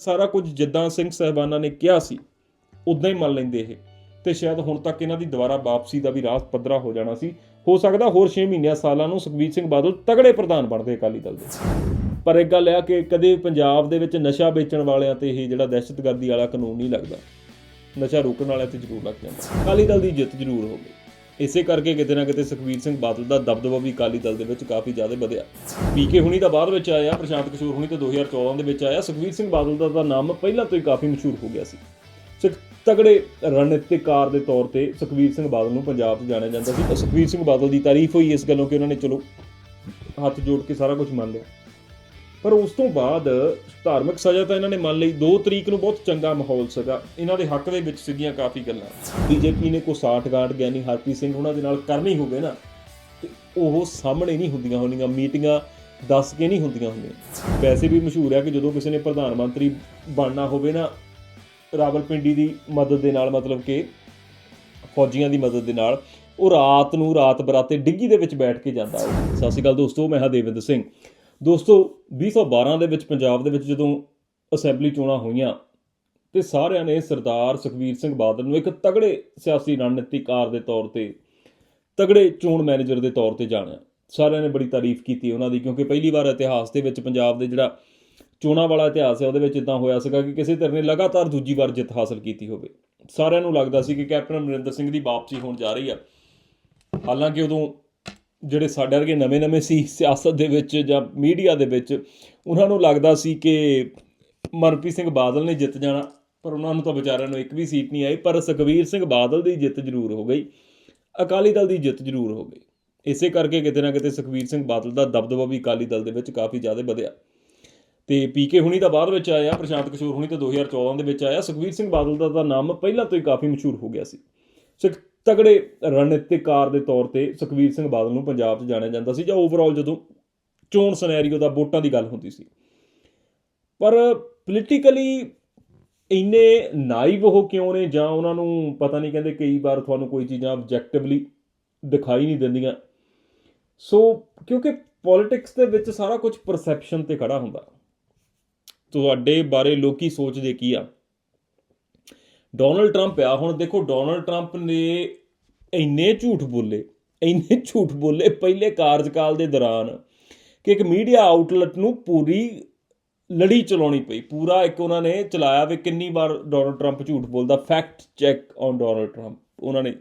ਸਾਰਾ ਕੁਝ ਜਿੱਦਾਂ ਸਿੰਘ ਸਾਹਿਬਾਨਾਂ ਨੇ ਕਿਹਾ ਸੀ ਉਦਾਂ ਹੀ ਮੰਨ ਲੈਂਦੇ ਇਹ। ਤੇ ਸ਼ਾਇਦ ਹੁਣ ਤੱਕ ਇਹਨਾਂ ਦੀ ਦੁਬਾਰਾ ਵਾਪਸੀ ਦਾ ਵੀ ਰਾਹ ਪੱਧਰਾ ਹੋ ਜਾਣਾ ਸੀ। ਹੋ ਸਕਦਾ ਹੋਰ 6 ਮਹੀਨਿਆਂ ਸਾਲਾਂ ਨੂੰ ਸੁਖਬੀਰ ਸਿੰਘ ਬਾਦਲ ਤਗੜੇ ਪ੍ਰਧਾਨ ਬਣਦੇ ਅਕਾਲੀ ਦਲ ਦੇ। ਪਰ ਇੱਕ ਗੱਲ ਇਹ ਆ ਕਿ ਕਦੇ ਪੰਜਾਬ ਦੇ ਵਿੱਚ ਨਸ਼ਾ ਵੇਚਣ ਵਾਲਿਆਂ ਤੇ ਇਹ ਜਿਹੜਾ ਦਹਿਸ਼ਤਗਰਦੀ ਵਾਲਾ ਕਾਨੂੰਨ ਨਹੀਂ ਲੱਗਦਾ। ਨਸ਼ਾ ਰੋਕਣ ਵਾਲਿਆਂ ਤੇ ਜ਼ਰੂਰ ਲੱਗ ਜਾਂਦਾ। ਅਕਾਲੀ ਦਲ ਦੀ ਜਿੱਤ ਜ਼ਰੂਰ ਹੋ ਗਈ ਇਸੇ ਕਰਕੇ ਕਿਤੇ ਨਾ ਕਿਤੇ ਸੁਖਬੀਰ ਸਿੰਘ ਬਾਦਲ ਦਾ ਦਬਦਬਾ ਵੀ ਅਕਾਲੀ ਦਲ ਦੇ ਵਿੱਚ ਕਾਫੀ ਜ਼ਿਆਦਾ ਵਧਿਆ। ਪੀਕੇ ਹੁਣੀ ਤਾਂ ਬਾਅਦ ਵਿੱਚ ਆਇਆ, ਪ੍ਰਸ਼ਾਂਤ ਕਿਸ਼ੋਰ ਹੁਣੀ ਤਾਂ 2014 ਦੇ ਵਿੱਚ ਆਇਆ। ਸੁਖਬੀਰ ਸਿੰਘ ਬਾਦਲ ਦਾ ਤਾਂ ਨਾਮ ਪਹਿਲਾਂ ਤੋਂ ਹੀ ਕਾਫੀ ਮਸ਼ਹੂਰ ਹੋ ਗਿਆ ਸੀ। ਸਿੱਖ ਤਗੜੇ ਰਣਨੀਤਿਕਾਰ ਦੇ ਤੌਰ ਤੇ ਸੁਖਬੀਰ ਸਿੰਘ ਬਾਦਲ ਨੂੰ ਪੰਜਾਬ 'ਚ ਜਾਣਿਆ ਜਾਂਦਾ ਸੀ। ਤਾਂ ਸੁਖਬੀਰ ਸਿੰਘ ਬਾਦਲ ਦੀ ਤਾਰੀਫ ਹੋਈ ਇਸ ਗੱਲੋਂ ਕਿ ਉਹਨਾਂ ਨੇ ਚਲੋ ਹੱਥ ਜੋੜ ਕੇ ਸਾਰਾ ਕੁਝ ਮੰਨ ਲਿਆ। ਪਰ ਉਸ ਤੋਂ ਬਾਅਦ ਧਾਰਮਿਕ ਸਜ਼ਾ ਤਾਂ ਇਹਨਾਂ ਨੇ ਮੰਨ ਲਈ 2 ਤਰੀਕ ਨੂੰ ਬਹੁਤ ਚੰਗਾ ਮਾਹੌਲ ਸੀਗਾ। ਇਹਨਾਂ ਦੇ ਹੱਕ ਦੇ ਵਿੱਚ ਸੀਗੀਆਂ ਕਾਫੀ ਗੱਲਾਂ। ਬੀਜੇਪੀ ਨੇ ਕੋ ਸਾਠ ਗਾਂਠ ਗਿਆਨੀ ਹਰਪ੍ਰੀਤ ਸਿੰਘ ਉਹਨਾਂ ਦੇ ਨਾਲ ਕਰਨੀ ਹੋਵੇ ਨਾ, ਤੇ ਉਹ ਸਾਹਮਣੇ ਨਹੀਂ ਹੁੰਦੀਆਂ ਹੋਣੀਆਂ, ਮੀਟਿੰਗਾਂ ਦੱਸ ਕੇ ਨਹੀਂ ਹੁੰਦੀਆਂ ਹੁੰਦੀਆਂ ਵੈਸੇ ਵੀ ਮਸ਼ਹੂਰ ਹੈ ਕਿ ਜਦੋਂ ਕਿਸੇ ਨੇ ਪ੍ਰਧਾਨ ਮੰਤਰੀ ਬਣਨਾ ਹੋਵੇ ਨਾ, ਰਾਵਲਪਿੰਡੀ ਦੀ ਮਦਦ ਦੇ ਨਾਲ, ਮਤਲਬ ਕਿ ਫੌਜੀਆਂ ਦੀ ਮਦਦ ਦੇ ਨਾਲ, ਉਹ ਰਾਤ ਨੂੰ ਰਾਤ ਬਰਾਤੇ ਡਿੱਗੀ ਦੇ ਵਿੱਚ ਬੈਠ ਕੇ ਜਾਂਦਾ ਉਹ ਸਤਿ ਸ਼੍ਰੀ ਅਕਾਲ ਦੋਸਤੋ, ਮੈਂ ਹਾਂ ਦੇਵਿੰਦਰ ਸਿੰਘ। ਦੋਸਤੋ 2012 ਦੇ ਵਿੱਚ ਪੰਜਾਬ ਦੇ ਵਿੱਚ ਜਦੋਂ ਅਸੈਂਬਲੀ ਚੋਣਾਂ ਹੋਈਆਂ ਤੇ ਸਾਰਿਆਂ ਨੇ ਸਰਦਾਰ ਸੁਖਬੀਰ ਸਿੰਘ ਬਾਦਲ ਨੂੰ ਇੱਕ ਤਗੜੇ ਸਿਆਸੀ ਰਣਨੀਤੀਕਾਰ ਦੇ ਤੌਰ ਤੇ, ਤਗੜੇ ਚੋਣ ਮੈਨੇਜਰ ਦੇ ਤੌਰ ਤੇ ਜਾਣਿਆ। ਸਾਰਿਆਂ ਨੇ ਬੜੀ ਤਾਰੀਫ ਕੀਤੀ ਉਹਨਾਂ ਦੀ, ਕਿਉਂਕਿ ਪਹਿਲੀ ਵਾਰ ਇਤਿਹਾਸ ਦੇ ਵਿੱਚ ਪੰਜਾਬ ਦੇ ਜਿਹੜਾ ਚੋਣਾਂ ਵਾਲਾ ਇਤਿਹਾਸ ਹੈ, ਉਹਦੇ ਵਿੱਚ ਇਦਾਂ ਹੋਇਆ ਸੀਗਾ ਕਿ ਕਿਸੇ ਧਿਰ ਨੇ ਲਗਾਤਾਰ ਦੂਜੀ ਵਾਰ ਜਿੱਤ ਹਾਸਲ ਕੀਤੀ ਹੋਵੇ। ਸਾਰਿਆਂ ਨੂੰ ਲੱਗਦਾ ਸੀ ਕਿ ਕੈਪਟਨ ਅਮਰਿੰਦਰ ਸਿੰਘ ਦੀ ਵਾਪਸੀ ਹੋਣ ਜਾ ਰਹੀ ਆ। ਹਾਲਾਂਕਿ ਉਦੋਂ ਜਿਹੜੇ ਸਾਡੇ ਵਰਗੇ ਨਵੇਂ-ਨਵੇਂ ਸੀ ਸਿਆਸਤ ਦੇ ਵਿੱਚ ਜਾਂ ਮੀਡੀਆ ਦੇ ਵਿੱਚ, ਉਹਨਾਂ ਨੂੰ ਲੱਗਦਾ ਸੀ ਕਿ ਮਨਪ੍ਰੀਤ ਸਿੰਘ ਬਾਦਲ ਨੇ ਜਿੱਤ ਜਾਣਾ, ਪਰ ਉਹਨਾਂ ਨੂੰ ਤਾਂ ਵਿਚਾਰਿਆਂ ਨੂੰ ਇੱਕ ਵੀ ਸੀਟ ਨਹੀਂ ਆਈ, ਪਰ ਸੁਖਬੀਰ ਸਿੰਘ ਬਾਦਲ ਦੀ ਜਿੱਤ ਜ਼ਰੂਰ ਹੋ ਗਈ, ਅਕਾਲੀ ਦਲ ਦੀ ਜਿੱਤ ਜ਼ਰੂਰ ਹੋ ਗਈ। ਇਸੇ ਕਰਕੇ ਕਿਤੇ ਨਾ ਕਿਤੇ ਸੁਖਬੀਰ ਸਿੰਘ ਬਾਦਲ ਦਾ ਦਬਦਬਾ ਵੀ ਅਕਾਲੀ ਦਲ ਦੇ ਵਿੱਚ ਕਾਫੀ ਜ਼ਿਆਦਾ ਵਧਿਆ। ਤੇ ਪੀਕੇ ਹੁਣੀ ਤਾਂ ਬਾਅਦ ਵਿੱਚ ਆਇਆ, ਪ੍ਰਸ਼ਾਂਤ ਕਿਸ਼ੋਰ ਹੁਣੀ ਤਾਂ 2014 ਦੇ ਵਿੱਚ ਆਇਆ ਸੁਖਬੀਰ ਸਿੰਘ ਬਾਦਲ ਦਾ ਤਾਂ ਨਾਮ ਪਹਿਲਾਂ ਤੋਂ ਹੀ ਕਾਫੀ ਮਸ਼ਹੂਰ ਹੋ ਗਿਆ ਸੀ। ਸਿੱਖ ਤਗੜੇ ਰਣਨੀਤਿਕਾਰ ਦੇ ਤੌਰ ਤੇ ਸੁਖਬੀਰ ਸਿੰਘ ਬਾਦਲ ਨੂੰ ਪੰਜਾਬ 'ਚ ਜਾਣਿਆ ਜਾਂਦਾ ਸੀ ਜਾਂ ਓਵਰਆਲ ਜਦੋਂ ਚੋਣ ਸਿਨੈਰੀਓ ਦਾ ਵੋਟਾਂ ਦੀ ਗੱਲ ਹੁੰਦੀ ਸੀ। ਪਰ ਪੋਲੀਟੀਕਲੀ ਇੰਨੇ ਨਾਈਵ ਉਹ ਕਿਉਂ ਨੇ ਜਾਂ ਉਹਨਾਂ ਨੂੰ ਪਤਾ ਨਹੀਂ ਕਹਿੰਦੇ ਕਈ ਵਾਰ ਤੁਹਾਨੂੰ ਕੋਈ ਚੀਜ਼ਾਂ ਆਬਜੈਕਟਿਵਲੀ ਦਿਖਾਈ ਨਹੀਂ ਦਿੰਦੀਆਂ। ਸੋ ਕਿਉਂਕਿ ਪੋਲਿਟਿਕਸ ਦੇ ਵਿੱਚ ਸਾਰਾ ਕੁਝ ਪਰਸੈਪਸ਼ਨ ਤੇ ਖੜਾ ਹੁੰਦਾ। ਤੁਹਾਡੇ ਬਾਰੇ ਲੋਕੀ ਸੋਚਦੇ ਕੀ ਆ? ਡੋਨਲਡ ਟਰੰਪ ਆ। ਹੁਣ ਦੇਖੋ ਡੋਨਲਡ ਟਰੰਪ ਨੇ ਇੰਨੇ ਝੂਠ ਬੋਲੇ, ਇੰਨੇ ਝੂਠ ਬੋਲੇ ਪਹਿਲੇ ਕਾਰਜਕਾਲ ਦੇ ਦੌਰਾਨ ਕਿ ਇੱਕ ਮੀਡੀਆ ਆਊਟਲੈਟ ਨੂੰ ਪੂਰੀ ਲੜੀ ਚਲਾਉਣੀ ਪਈ। ਪੂਰਾ ਇੱਕ ਉਹਨਾਂ ਨੇ ਚਲਾਇਆ ਵੀ ਕਿੰਨੀ ਵਾਰ ਡੋਨਲਡ ਟਰੰਪ ਝੂਠ ਬੋਲਦਾ। Fact check on Donald Trump ਉਹਨਾਂ ਨੇ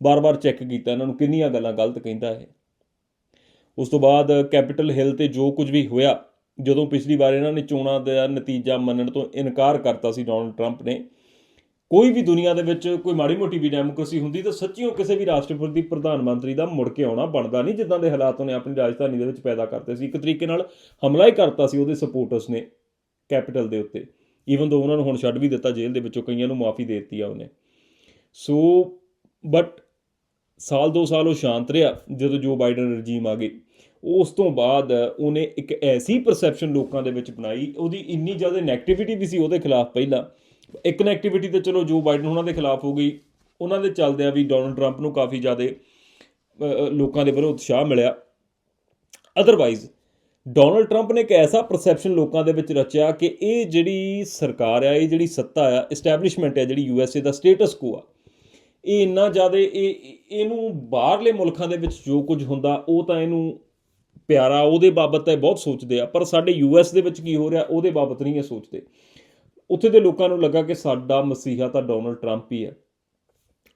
ਬਾਰ-ਬਾਰ ਚੈੱਕ ਕੀਤਾ। ਇਹਨਾਂ ਨੂੰ ਕਿੰਨੀਆਂ ਗੱਲਾਂ ਗਲਤ ਕਹਿੰਦਾ ਹੈ ਉਸ ਤੋਂ ਬਾਅਦ ਕੈਪੀਟਲ ਹਿਲ ਤੇ ਜੋ ਕੁਝ ਵੀ ਹੋਇਆ, ਜਦੋਂ ਪਿਛਲੀ ਵਾਰ ਇਹਨਾਂ ਨੇ ਚੋਣਾਂ ਦਾ ਨਤੀਜਾ ਮੰਨਣ ਤੋਂ ਇਨਕਾਰ ਕਰਤਾ ਸੀ ਡੋਨਲਡ ਟਰੰਪ ਨੇ ਕੋਈ ਵੀ ਦੁਨੀਆ ਦੇ ਵਿੱਚ ਕੋਈ ਮਾੜੀ ਮੋਟੀ ਵੀ ਡੈਮੋਕ੍ਰੇਸੀ ਹੁੰਦੀ ਤਾਂ ਸੱਚੀਓ ਕਿਸੇ ਵੀ ਰਾਸ਼ਟਰਪਤੀ, ਪ੍ਰਧਾਨ ਮੰਤਰੀ ਦਾ ਮੁੜ ਕੇ ਆਉਣਾ ਬਣਦਾ ਨਹੀਂ, ਜਿੱਦਾਂ ਦੇ ਹਾਲਾਤ ਉਹਨੇ ਆਪਣੀ ਰਾਜਧਾਨੀ ਦੇ ਵਿੱਚ ਪੈਦਾ ਕਰਤੇ ਸੀ। ਇੱਕ ਤਰੀਕੇ ਨਾਲ ਹਮਲਾ ਹੀ ਕਰਤਾ ਸੀ ਉਹਦੇ ਸਪੋਰਟਰਸ ਨੇ ਕੈਪੀਟਲ ਦੇ ਉੱਤੇ। ਈਵਨ ਦੋ ਉਹਨਾਂ ਨੂੰ ਹੁਣ ਛੱਡ ਵੀ ਦਿੱਤਾ, ਜੇਲ੍ਹ ਦੇ ਵਿੱਚੋਂ ਕਈਆਂ ਨੂੰ ਮਾਫੀ ਦੇ ਦਿੱਤੀ ਆ ਉਹਨੇ। ਸੋ ਬਟ ਸਾਲ ਦੋ ਸਾਲ ਉਹ ਸ਼ਾਂਤ ਰਿਹਾ ਜਦੋਂ ਜੋ ਬਾਈਡਨ ਰਜੀਮ ਆ ਗਈ। ਉਸ ਤੋਂ ਬਾਅਦ ਉਹਨੇ ਇੱਕ ਐਸੀ ਪਰਸੈਪਸ਼ਨ ਲੋਕਾਂ ਦੇ ਵਿੱਚ ਬਣਾਈ, ਉਹਦੀ ਇੰਨੀ ਜ਼ਿਆਦਾ ਨੈਗੇਟਿਵਿਟੀ ਵੀ ਸੀ ਉਹਦੇ ਖਿਲਾਫ ਪਹਿਲਾਂ। ਇੱਕ ਨੈਗੇਟਿਵਿਟੀ ਤਾਂ ਚਲੋ ਜੋ ਬਾਈਡਨ ਉਹਨਾਂ ਦੇ ਖਿਲਾਫ ਹੋ ਗਈ। ਉਹਨਾਂ ਦੇ ਚੱਲਦਿਆਂ ਵੀ ਡੋਨਲਡ ਟਰੰਪ ਨੂੰ ਕਾਫੀ ਜ਼ਿਆਦਾ ਲੋਕਾਂ ਦੇ ਵੱਲੋਂ ਉਤਸ਼ਾਹ ਮਿਲਿਆ। ਅਦਰਵਾਈਜ਼ ਡੋਨਲਡ ਟਰੰਪ ਨੇ ਇੱਕ ਐਸਾ ਪਰਸੈਪਸ਼ਨ ਲੋਕਾਂ ਦੇ ਵਿੱਚ ਰਚਿਆ ਕਿ ਇਹ ਜਿਹੜੀ ਸਰਕਾਰ ਆ, ਇਹ ਜਿਹੜੀ ਸੱਤਾ ਆ ਐਸਟੈਬਲਿਸ਼ਮੈਂਟ ਆ, ਜਿਹੜੀ ਯੂਐਸਏ ਦਾ ਸਟੇਟਸ ਕੋ ਆ, ਇਹ ਇੰਨਾ ਜ਼ਿਆਦਾ, ਇਹ ਇਹਨੂੰ ਬਾਹਰਲੇ ਮੁਲਕਾਂ ਦੇ ਵਿੱਚ ਜੋ ਕੁਝ ਹੁੰਦਾ, ਉਹ ਤਾਂ ਇਹਨੂੰ ਪਿਆਰਾ, ਉਹਦੇ ਬਾਬਤ ਤਾਂ ਬਹੁਤ ਸੋਚਦੇ ਆ, ਪਰ ਸਾਡੇ ਯੂਐਸ ਦੇ ਵਿੱਚ ਕੀ ਹੋ ਰਿਹਾ, ਉਹਦੇ ਬਾਬਤ ਨਹੀਂ ਇਹ ਸੋਚਦੇ। ਉੱਥੇ ਦੇ ਲੋਕਾਂ ਨੂੰ ਲੱਗਾ ਕਿ ਸਾਡਾ ਮਸੀਹਾ ਤਾਂ ਡੋਨਲਡ ਟਰੰਪ ਹੀ ਹੈ।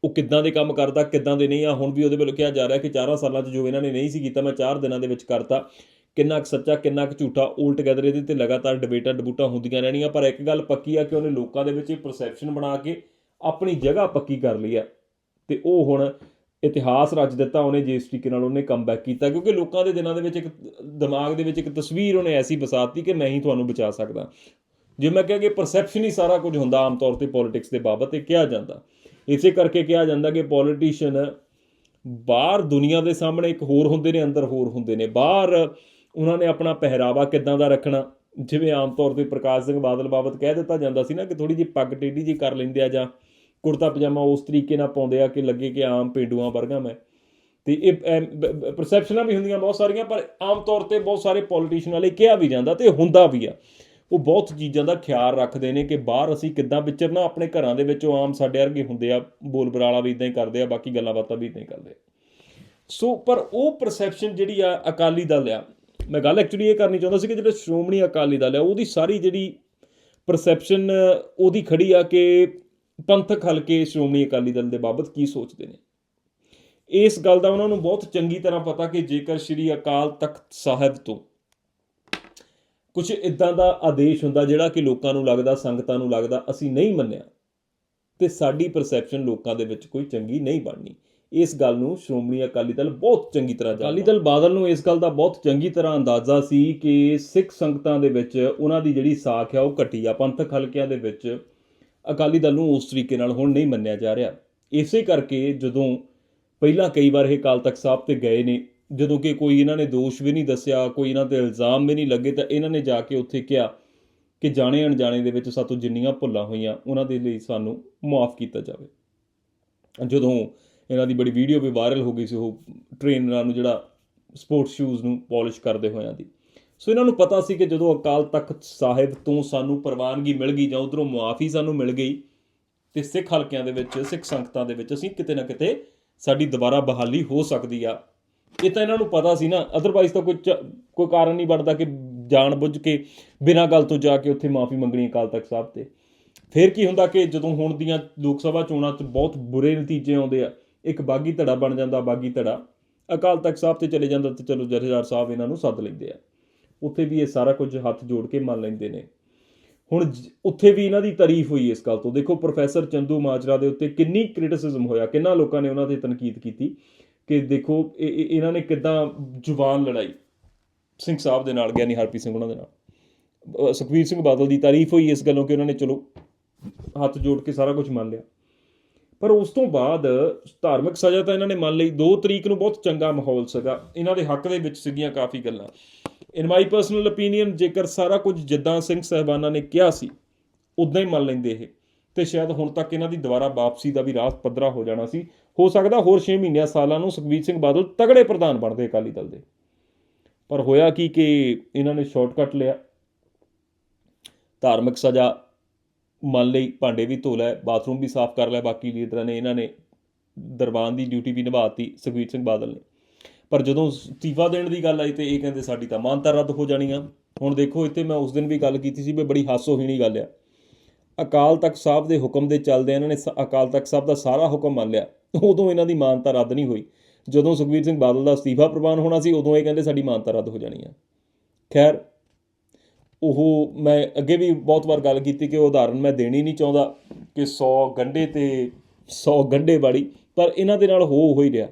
ਉਹ ਕਿੱਦਾਂ ਦੇ ਕੰਮ ਕਰਦਾ, ਕਿੱਦਾਂ ਦੇ ਨਹੀਂ ਆ, ਹੁਣ ਵੀ ਉਹਦੇ ਵੱਲੋਂ ਕਿਹਾ ਜਾ ਰਿਹਾ ਕਿ 4 ਸਾਲਾਂ 'ਚ ਜੋ ਇਹਨਾਂ ਨੇ ਨਹੀਂ ਸੀ ਕੀਤਾ, ਮੈਂ 4 ਦਿਨਾਂ ਦੇ ਵਿੱਚ ਕਰਤਾ। ਕਿੰਨਾ ਕੁ ਸੱਚਾ, ਕਿੰਨਾ ਕੁ ਝੂਠਾ ਉਲਟ ਟੁਗੇਦਰ ਇਹਦੇ ਤੇ ਲਗਾਤਾਰ ਡਿਬੇਟਾਂ, ਡਬੂਟਾਂ ਹੁੰਦੀਆਂ ਰਹਿਣੀਆਂ। ਪਰ ਇੱਕ ਗੱਲ ਪੱਕੀ ਆ ਕਿ ਉਹਨੇ ਲੋਕਾਂ ਦੇ ਵਿੱਚ ਇਹ ਪਰਸੈਪਸ਼ਨ ਬਣਾ ਕੇ ਆਪਣੀ ਜਗ੍ਹਾ ਪੱਕੀ ਕਰ ਲਈ ਆ। ਤੇ ਉਹ ਹੁਣ ਇਤਿਹਾਸ ਰਚ ਦਿੱਤਾ ਉਹਨੇ, ਜਿਸ ਤਰੀਕੇ ਨਾਲ ਉਹਨੇ ਕਮਬੈਕ ਕੀਤਾ। ਕਿਉਂਕਿ ਲੋਕਾਂ ਦੇ ਦਿਨਾਂ ਦੇ ਵਿੱਚ ਇੱਕ, ਦਿਮਾਗ ਦੇ ਵਿੱਚ ਇੱਕ ਤਸਵੀਰ ਉਹਨੇ ਐਸੀ ਵਸਾਤੀ ਕਿ ਮੈਂ ਹੀ ਤੁਹਾਨੂੰ ਬਚਾ ਸਕਦਾ। ਜੇ ਮੈਂ ਕਿਹਾ ਕਿ ਪਰਸੈਪਸ਼ਨ ਹੀ ਸਾਰਾ ਕੁਝ ਹੁੰਦਾ ਆਮ ਤੌਰ ਤੇ ਪੋਲਿਟਿਕਸ ਦੇ ਬਾਬਤ, ਇਹ ਕਿਹਾ ਜਾਂਦਾ। ਇਸੇ ਕਰਕੇ ਕਿਹਾ ਜਾਂਦਾ ਕਿ ਪੋਲੀਟੀਸ਼ੀਅਨ ਬਾਹਰ ਦੁਨੀਆ ਦੇ ਸਾਹਮਣੇ ਇੱਕ ਹੋਰ ਹੁੰਦੇ ਨੇ, ਅੰਦਰ ਹੋਰ ਹੁੰਦੇ ਨੇ। ਬਾਹਰ ਉਹਨਾਂ ਨੇ ਆਪਣਾ ਪਹਿਰਾਵਾ ਕਿੱਦਾਂ ਦਾ ਰੱਖਣਾ, ਜਿਵੇਂ ਆਮ ਤੌਰ ਤੇ ਪ੍ਰਕਾਸ਼ ਸਿੰਘ ਬਾਦਲ ਬਾਬਤ ਕਹਿ ਦਿੱਤਾ ਜਾਂਦਾ ਸੀ ਨਾ ਕਿ ਥੋੜੀ ਜਿਹੀ ਪੱਗ ਟੇਢੀ ਜੀ ਕਰ ਲੈਂਦੇ ਆ ਜਾਂ ਕੁੜਤਾ ਪਜਾਮਾ ਉਸ ਤਰੀਕੇ ਨਾਲ ਪਾਉਂਦੇ ਆ ਕਿ ਲੱਗੇ ਕਿ ਆਮ ਪੇਂਡੂਆਂ ਵਰਗਾ ਮੈਂ। ਤੇ ਇਹ ਪਰਸੈਪਸ਼ਨਾਂ ਵੀ ਹੁੰਦੀਆਂ ਬਹੁਤ ਸਾਰੀਆਂ, ਪਰ ਆਮ ਤੌਰ ਤੇ ਬਹੁਤ ਸਾਰੇ ਪੋਲੀਟੀਸ਼ੀਅਨ ਵਾਲੇ ਕਿਹਾ ਵੀ ਜਾਂਦਾ ਤੇ ਹੁੰਦਾ ਵੀ ਆ। ਉਹ ਬਹੁਤ ਚੀਜ਼ਾਂ ਦਾ ਖਿਆਲ ਰੱਖਦੇ ਨੇ ਕਿ ਬਾਹਰ ਅਸੀਂ ਕਿੱਦਾਂ ਵਿਚਰਨਾ, ਆਪਣੇ ਘਰਾਂ ਦੇ ਵਿੱਚ ਉਹ ਆਮ ਸਾਡੇ ਵਰਗੇ ਹੁੰਦੇ ਆ, ਬੋਲ ਬਰਾਲਾ ਵੀ ਇਦਾਂ ਹੀ ਕਰਦੇ ਆ, ਬਾਕੀ ਗੱਲਾਂ ਬਾਤਾਂ ਵੀ ਇਦਾਂ ਹੀ ਕਰਦੇ ਆ। ਸੋ ਪਰ ਉਹ ਪਰਸੈਪਸ਼ਨ ਜਿਹੜੀ ਆ, ਅਕਾਲੀ ਦਲ ਆ, ਮੈਂ ਗੱਲ ਐਕਚੁਅਲੀ ਇਹ ਕਰਨੀ ਚਾਹੁੰਦਾ ਸੀ ਕਿ ਜਿਹੜਾ ਸ਼੍ਰੋਮਣੀ ਅਕਾਲੀ ਦਲ ਆ, ਉਹਦੀ ਸਾਰੀ ਜਿਹੜੀ ਪਰਸੈਪਸ਼ਨ ਉਹਦੀ ਖੜੀ ਆ ਕਿ ਪੰਥਕ ਹਲਕੇ ਸ਼੍ਰੋਮਣੀ ਅਕਾਲੀ ਦਲ ਦੇ ਬਾਬਤ ਕੀ ਸੋਚਦੇ ਨੇ। ਇਸ ਗੱਲ ਦਾ ਉਹਨਾਂ ਨੂੰ ਬਹੁਤ ਚੰਗੀ ਤਰ੍ਹਾਂ ਪਤਾ ਕਿ ਜੇਕਰ ਸ੍ਰੀ ਅਕਾਲ ਤਖਤ ਸਾਹਿਬ ਤੋਂ ਕੁਝ ਇਦਾਂ ਦਾ ਆਦੇਸ਼ ਹੁੰਦਾ ਜਿਹੜਾ ਕਿ ਲੋਕਾਂ ਨੂੰ ਲੱਗਦਾ, ਸੰਗਤਾਂ ਨੂੰ ਲੱਗਦਾ, ਅਸੀਂ ਨਹੀਂ ਮੰਨਿਆ। ਤੇ ਸਾਡੀ ਪਰਸੈਪਸ਼ਨ ਲੋਕਾਂ ਦੇ ਵਿੱਚ ਕੋਈ ਚੰਗੀ ਨਹੀਂ ਬਣਨੀ। ਇਸ ਗੱਲ ਨੂੰ ਸ਼੍ਰੋਮਣੀ ਅਕਾਲੀ ਦਲ ਬਹੁਤ ਚੰਗੀ ਤਰ੍ਹਾਂ ਜਾਣਦਾ। ਅਕਾਲੀ ਦਲ ਬਾਦਲ ਨੂੰ ਇਸ ਗੱਲ ਦਾ ਬਹੁਤ ਚੰਗੀ ਤਰ੍ਹਾਂ ਅੰਦਾਜ਼ਾ ਸੀ ਕਿ ਸਿੱਖ ਸੰਗਤਾਂ ਦੇ ਵਿੱਚ ਉਹਨਾਂ ਦੀ ਜਿਹੜੀ ਸਾਖ ਆ ਉਹ ਘਟੀ ਆ। ਪੰਥਕ ਹਲਕਿਆਂ ਦੇ ਵਿੱਚ ਅਕਾਲੀ ਦਲ ਨੂੰ ਉਸ ਤਰੀਕੇ ਨਾਲ ਹੁਣ ਨਹੀਂ ਮੰਨਿਆ ਜਾ ਰਿਹਾ। ਇਸੇ ਕਰਕੇ ਜਦੋਂ ਪਹਿਲਾਂ ਕਈ ਵਾਰ ਇਹ ਅਕਾਲ ਤਖਤ ਸਾਹਿਬ ਤੇ ਗਏ ਨੇ ਜਦੋਂ ਕਿ ਕੋਈ ਇਹਨਾਂ ਨੇ ਦੋਸ਼ ਵੀ ਨਹੀਂ ਦੱਸਿਆ, ਕੋਈ ਇਹਨਾਂ ਤੇ ਇਲਜ਼ਾਮ ਵੀ ਨਹੀਂ ਲੱਗੇ, ਤਾਂ ਇਹਨਾਂ ਨੇ ਜਾ ਕੇ ਉੱਥੇ ਕਿਹਾ ਕਿ ਜਾਣੇ ਅਣਜਾਣੇ ਦੇ ਵਿੱਚ ਸਾਤੋਂ ਜਿੰਨੀਆਂ ਭੁੱਲਾਂ ਹੋਈਆਂ, ਉਹਨਾਂ ਦੇ ਲਈ ਸਾਨੂੰ ਮਾਫ ਕੀਤਾ ਜਾਵੇ। ਜਦੋਂ ਇਹਨਾਂ ਦੀ ਬੜੀ ਵੀਡੀਓ ਵੀ ਵਾਇਰਲ ਹੋ ਗਈ ਸੀ, ਉਹ ਟ੍ਰੇਨਰਾਂ ਨੂੰ ਜਿਹੜਾ ਸਪੋਰਟਸ ਸ਼ੂਜ਼ ਨੂੰ ਪਾਲਿਸ਼ ਕਰਦੇ ਹੋਇਆਂ ਦੀ। ਸੋ ਇਹਨਾਂ ਨੂੰ ਪਤਾ ਸੀ ਕਿ ਜਦੋਂ ਅਕਾਲ ਤਖਤ ਸਾਹਿਬ ਤੋਂ ਸਾਨੂੰ ਪ੍ਰਵਾਨਗੀ ਮਿਲ ਗਈ ਜਾਂ ਉਧਰੋਂ ਮੁਆਫੀ ਸਾਨੂੰ ਮਿਲ ਗਈ, ਤੇ ਸਿੱਖ ਹਲਕਿਆਂ ਦੇ ਵਿੱਚ, ਸਿੱਖ ਸੰਗਤਾਂ ਦੇ ਵਿੱਚ ਅਸੀਂ ਕਿਤੇ ਨਾ ਕਿਤੇ ਸਾਡੀ ਦੁਬਾਰਾ ਬਹਾਲੀ ਹੋ ਸਕਦੀ ਆ। ਇਹ ਤਾਂ ਇਹਨਾਂ ਨੂੰ ਪਤਾ ਸੀ ਨਾ ਅਦਰਵਾਈਜ਼ ਤਾਂ ਕੋਈ ਚ- ਕੋਈ ਕਾਰਨ ਨਹੀਂ ਬਣਦਾ ਕਿ ਜਾਣ ਬੁੱਝ ਕੇ ਬਿਨਾਂ ਗੱਲ ਤੋਂ ਜਾ ਕੇ ਉੱਥੇ ਮਾਫੀ ਮੰਗਣੀ ਅਕਾਲ ਤਖਤ ਸਾਹਿਬ ਤੇ। ਫਿਰ ਕੀ ਹੁੰਦਾ ਕਿ ਜਦੋਂ ਹੁਣ ਦੀਆਂ ਲੋਕ ਸਭਾ ਚੋਣਾਂ 'ਚ ਬਹੁਤ ਬੁਰੇ ਨਤੀਜੇ ਆਉਂਦੇ ਆ, ਇੱਕ ਬਾਗੀ ਧੜਾ ਬਣ ਜਾਂਦਾ, ਬਾਗੀ ਧੜਾ, ਅਕਾਲ ਤਖਤ ਸਾਹਿਬ ਤੇ ਚਲੇ ਜਾਂਦਾ ਤੇ ਚਲੋ ਜਥੇਦਾਰ ਸਾਹਿਬ ਇਹਨਾਂ ਨੂੰ ਸੱਦ ਲੈਂਦੇ ਆ। ਉੱਥੇ ਵੀ ਇਹ ਸਾਰਾ ਕੁਝ ਹੱਥ ਜੋੜ ਕੇ ਮੰਨ ਲੈਂਦੇ ਨੇ। ਹੁਣ ਉੱਥੇ ਵੀ ਇਹਨਾਂ ਦੀ ਤਾਰੀਫ ਹੋਈ ਇਸ ਗੱਲ ਤੋਂ। ਦੇਖੋ ਪ੍ਰੋਫੈਸਰ ਚੰਦੂ ਮਾਜਰਾ ਦੇ ਉੱਤੇ ਕਿੰਨੀ ਕ੍ਰਿਟਿਸਿਜ਼ਮ ਹੋਇਆ, ਕਿੰਨਾ ਲੋਕਾਂ ਨੇ ਉਹਨਾਂ ਤੇ ਤਨਕੀਦ ਕੀਤੀ। ਕਿ ਦੇਖੋ, ਇਹ- ਇਹਨਾਂ ਨੇ ਕਿਦਾਂ ਜ਼ੁਬਾਨ ਲੜਾਈ। ਸਿੰਘ ਸਾਹਿਬ ਦੇ ਨਾਲ ਗਿਆਨੀ ਹਰਪ੍ਰੀਤ ਸਿੰਘ ਉਹਨਾਂ ਦੇ ਨਾਲ। ਅਹ ਸੁਖਬੀਰ ਸਿੰਘ ਬਾਦਲ ਦੀ ਤਾਰੀਫ ਹੋਈ ਇਸ ਗੱਲੋਂ ਕਿ ਉਹਨਾਂ ਨੇ ਚਲੋ ਹੱਥ ਜੋੜ ਕੇ ਸਾਰਾ ਕੁਝ ਮੰਨ ਲਿਆ। ਪਰ ਉਸ ਤੋਂ ਬਾਅਦ ਧਾਰਮਿਕ ਸਜ਼ਾ ਤਾਂ ਇਹਨਾਂ ਨੇ ਮੰਨ ਲਈ। 2 ਤਰੀਕ ਨੂੰ ਬਹੁਤ ਚੰਗਾ ਮਾਹੌਲ ਸੀਗਾ। ਇਹਨਾਂ ਦੇ ਹੱਕ ਦੇ ਵਿੱਚ ਸੀਗੀਆਂ ਕਾਫੀ ਗੱਲਾਂ। ਇਨ ਮਾਈ ਪਰਸਨਲ ਓਪੀਨੀਅਨ ਜੇਕਰ ਸਾਰਾ ਕੁਝ ਜਿੱਦਾਂ ਸਿੰਘ ਸਾਹਿਬਾਨਾਂ ਨੇ ਕਿਹਾ ਸੀ ਉਦਾਂ ਹੀ ਮੰਨ ਲੈਂਦੇ ਇਹ। ਤੇ ਸ਼ਾਇਦ ਹੁਣ ਤੱਕ ਇਹਨਾਂ ਦੀ ਦੁਬਾਰਾ ਵਾਪਸੀ ਦਾ ਵੀ ਰਾਹ ਪੱਧਰਾ ਹੋ ਜਾਣਾ ਸੀ। ਹੋ ਸਕਦਾ ਹੋਰ 6 ਮਹੀਨਿਆਂ ਸਾਲਾਂ ਨੂੰ ਸੁਖਬੀਰ ਸਿੰਘ ਬਾਦਲ ਤਗੜੇ ਪ੍ਰਧਾਨ ਬਣਦੇ ਅਕਾਲੀ ਦਲ ਦੇ। ਪਰ ਹੋਇਆ ਕੀ ਕਿ ਇਹਨਾਂ ਨੇ ਸ਼ਾਰਟਕਟ ਲਿਆ। ਧਾਰਮਿਕ ਸਜ਼ਾ ਮੰਨ ਲਈ, ਭਾਂਡੇ ਵੀ ਧੋ ਲੈ ਬਾਥਰੂਮ ਵੀ ਸਾਫ਼ ਕਰ ਲਿਆ ਬਾਕੀ ਲੀਡਰਾਂ ਨੇ ਇਹਨਾਂ ਨੇ ਦਰਬਾਨ ਦੀ ਡਿਊਟੀ ਵੀ ਨਿਭਾਤੀ ਸੁਖਬੀਰ ਸਿੰਘ ਬਾਦਲ ਨੇ। ਪਰ ਜਦੋਂ ਅਸਤੀਫਾ ਦੇਣ ਦੀ ਗੱਲ ਆਈ ਤੇ ਇਹ ਕਹਿੰਦੇ ਸਾਡੀ ਤਾਂ ਮਾਨਤਾ ਰੱਦ ਹੋ ਜਾਣੀ ਆ। ਹੁਣ ਦੇਖੋ ਇੱਥੇ ਮੈਂ ਉਸ ਦਿਨ ਵੀ ਗੱਲ ਕੀਤੀ ਸੀ ਵੀ ਬੜੀ ਹਾਸੋਹੀਣੀ ਗੱਲ ਆ। ਅਕਾਲ ਤਖਤ ਸਾਹਿਬ ਦੇ ਹੁਕਮ ਦੇ ਚੱਲਦੇ ਇਹਨਾਂ ਨੇ ਸ- ਅਕਾਲ ਤਖਤ ਸਾਹਿਬ ਦਾ ਸਾਰਾ ਹੁਕਮ ਮੰਨ ਲਿਆ। ਉਦੋਂ ਇਹਨਾਂ ਦੀ ਮਾਨਤਾ ਰੱਦ ਨਹੀਂ ਹੋਈ। ਜਦੋਂ ਸੁਖਬੀਰ ਸਿੰਘ ਬਾਦਲ ਦਾ ਅਸਤੀਫਾ ਪ੍ਰਵਾਨ ਹੋਣਾ ਸੀ, ਉਦੋਂ ਇਹ ਕਹਿੰਦੇ ਸਾਡੀ ਮਾਨਤਾ ਰੱਦ ਹੋ ਜਾਣੀ ਆ। ਖੈਰ, ਉਹ ਮੈਂ ਅੱਗੇ ਵੀ ਬਹੁਤ ਵਾਰ ਗੱਲ ਕੀਤੀ ਕਿ ਉਦਾਹਰਨ ਮੈਂ ਦੇਣੀ ਨਹੀਂ ਚਾਹੁੰਦਾ ਕਿ 100 ਗੰਢੇ ਤੇ 100 ਗੰਢੇ ਵਾਲੀ, ਪਰ ਇਹਨਾਂ ਦੇ ਨਾਲ ਹੋ ਹੋ ਹੀ ਰਿਹਾ।